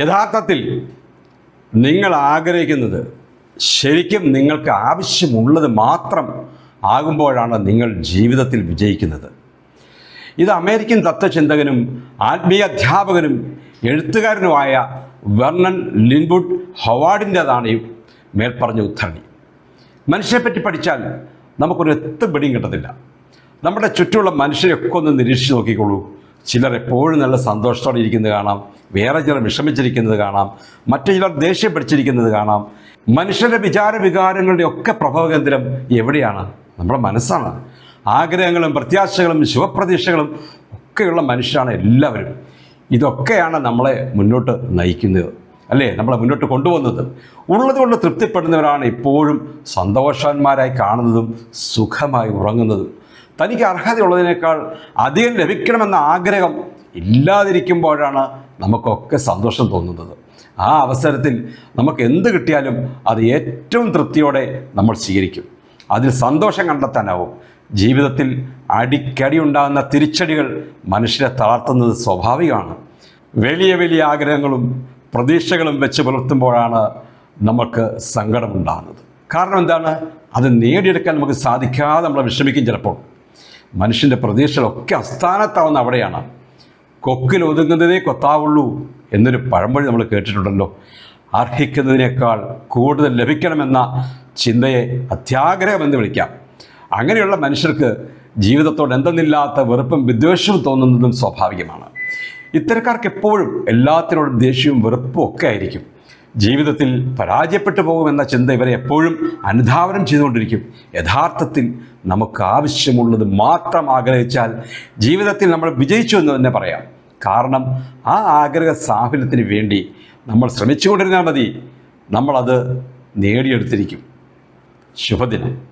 യഥാർത്ഥത്തിൽ നിങ്ങൾ ആഗ്രഹിക്കുന്നത് ശരിക്കും നിങ്ങൾക്ക് ആവശ്യമുള്ളത് മാത്രം ആകുമ്പോഴാണ് നിങ്ങൾ ജീവിതത്തിൽ വിജയിക്കുന്നത്. ഇത് അമേരിക്കൻ തത്വചിന്തകനും ആത്മീയ അധ്യാപകനും എഴുത്തുകാരനുമായ വെർണൻ ലിൻവുഡ് ഹൊവാർഡിന്റെതാണ് ഈ മേൽപ്പറഞ്ഞ ഉദ്ധരണി. മനുഷ്യനെപ്പറ്റി പഠിച്ചാൽ നമുക്കൊരു എത്തുപിടിയും കിട്ടത്തില്ല. നമ്മുടെ ചുറ്റുമുള്ള മനുഷ്യരെയൊക്കെ ഒന്ന് നിരീക്ഷിച്ച് നോക്കിക്കോളൂ. ചിലർ എപ്പോഴും നല്ല സന്തോഷത്തോടെ ഇരിക്കുന്നത് കാണാം. വേറെ ചിലർ വിഷമിച്ചിരിക്കുന്നത് കാണാം. മറ്റു ചിലർ ദേഷ്യം പിടിച്ചിരിക്കുന്നത് കാണാം. മനുഷ്യരുടെ വിചാര വികാരങ്ങളുടെ ഒക്കെ പ്രഭവകേന്ദ്രം എവിടെയാണ്? നമ്മുടെ മനസ്സാണ്. ആഗ്രഹങ്ങളും പ്രത്യാശകളും ശുഭപ്രതീക്ഷകളും ഒക്കെയുള്ള മനുഷ്യരാണ് എല്ലാവരും. ഇതൊക്കെയാണ് നമ്മളെ മുന്നോട്ട് നയിക്കുന്നത്. അല്ലേ? നമ്മളെ മുന്നോട്ട് കൊണ്ടുവന്നത് ഉള്ളതുകൊണ്ട് തൃപ്തിപ്പെടുന്നവരാണ് ഇപ്പോഴും സന്തോഷവാന്മാരായി കാണുന്നതും സുഖമായി ഉറങ്ങുന്നതും. തനിക്ക് അർഹതയുള്ളതിനേക്കാൾ അധികം ലഭിക്കണമെന്ന ആഗ്രഹം ഇല്ലാതിരിക്കുമ്പോഴാണ് നമുക്കൊക്കെ സന്തോഷം തോന്നുന്നത്. ആ അവസരത്തിൽ നമുക്ക് എന്ത് കിട്ടിയാലും അത് ഏറ്റവും തൃപ്തിയോടെ നമ്മൾ സ്വീകരിക്കും. അതിൽ സന്തോഷം കണ്ടെത്താനാവും. ജീവിതത്തിൽ അടിക്കടി ഉണ്ടാകുന്ന തിരിച്ചടികൾ മനുഷ്യരെ തളർത്തുന്നത് സ്വാഭാവികമാണ്. വലിയ വലിയ ആഗ്രഹങ്ങളും പ്രതീക്ഷകളും വെച്ച് പുലർത്തുമ്പോഴാണ് നമുക്ക് സങ്കടമുണ്ടാകുന്നത്. കാരണം എന്താണ്? അത് നേടിയെടുക്കാൻ നമുക്ക് സാധിക്കാതെ നമ്മളെ വിഷമിക്കും ചിലപ്പോൾ. മനുഷ്യന്റെ പ്രതീക്ഷകളൊക്കെ അസ്ഥാനത്താവുന്ന അവിടെയാണ്. കൊക്കിൽ ഒതുങ്ങുന്നതേ കൊത്താവുള്ളൂ എന്നൊരു പഴമൊഴി നമ്മൾ കേട്ടിട്ടുണ്ടല്ലോ. അർഹിക്കുന്നതിനേക്കാൾ കൂടുതൽ ലഭിക്കണമെന്ന ചിന്തയെ അത്യാഗ്രഹമെന്ന് വിളിക്കാം. അങ്ങനെയുള്ള മനുഷ്യർക്ക് ജീവിതത്തോട് എന്തെന്നില്ലാത്ത വെറുപ്പും വിദ്വേഷവും തോന്നുന്നതും സ്വാഭാവികമാണ്. ഇത്തരക്കാർക്ക് എപ്പോഴും എല്ലാത്തിനോടും ദേഷ്യവും വെറുപ്പും ഒക്കെ ആയിരിക്കും. ജീവിതത്തിൽ പരാജയപ്പെട്ടു പോകുമെന്ന ചിന്ത ഇവരെ എപ്പോഴും അനുധാവനം ചെയ്തുകൊണ്ടിരിക്കും. യഥാർത്ഥത്തിൽ നമുക്ക് ആവശ്യമുള്ളത് മാത്രം ആഗ്രഹിച്ചാൽ ജീവിതത്തിൽ നമ്മൾ വിജയിച്ചു എന്ന് തന്നെ പറയാം. കാരണം ആ ആഗ്രഹ സാഫല്യത്തിന് വേണ്ടി നമ്മൾ ശ്രമിച്ചുകൊണ്ടിരുന്നാൽ മതി. നമ്മളത് നേടിയെടുത്തിരിക്കും. ശുഭദിനം.